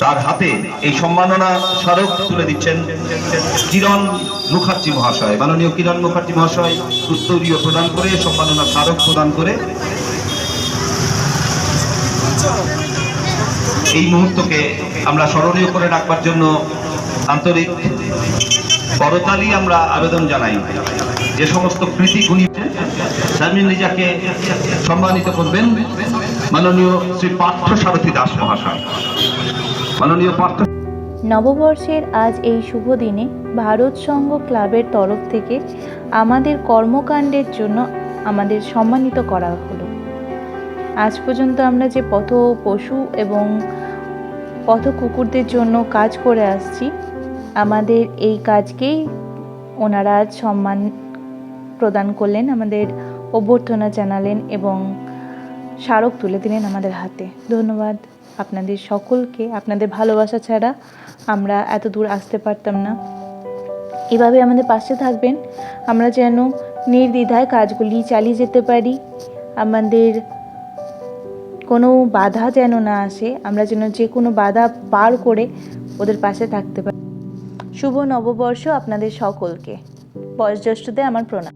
তার হাতে এই সম্মাননা স্মারক তুলে দিচ্ছেন কিরণ মুখার্জি মহাশয়। মাননীয় কিরণ মুখার্জি মহাশয় উত্তরীয় প্রদান করে, সম্মাননা স্মারক প্রদান করে। এই মুহূর্তকে আমরা স্মরণীয় করে রাখবার জন্য আন্তরিক করতালি আমরা আবেদন জানাই। যে সমস্ত কৃতি গুণী শারমিন লিজাকে সম্মানিত করবেন। নববর্ষের আজ এই শুভ দিনে ভারত সংঘ ক্লাবের তরফ থেকে আমাদের কর্মকাণ্ডের জন্য আমাদের সম্মানিত করা হলো। আজ পর্যন্ত আমরা যে পথ পশু এবং পথ কুকুরদের জন্য কাজ করে আসছি, আমাদের এই কাজকেই ওনারা আজ সম্মান প্রদান করলেন, আমাদের অভ্যর্থনা জানালেন এবং স্মারক তুলে দিলেন আমাদের হাতে। ধন্যবাদ আপনাদের সকলকে। আপনাদের ভালোবাসা ছাড়া আমরা এত দূর আসতে পারতাম না। এভাবে আমাদের পাশে থাকবেন। আমরা যেন নির্দ্বিধায় কাজগুলি চালিয়ে যেতে পারি। আমাদের কোনো বাধা যেন না আসে, আমরা যেন যে কোনো বাধা পার করে ওদের পাশে থাকতে পারি। শুভ নববর্ষ আপনাদের সকলকে। বয়োজ্যেষ্ঠদের আমার প্রণাম।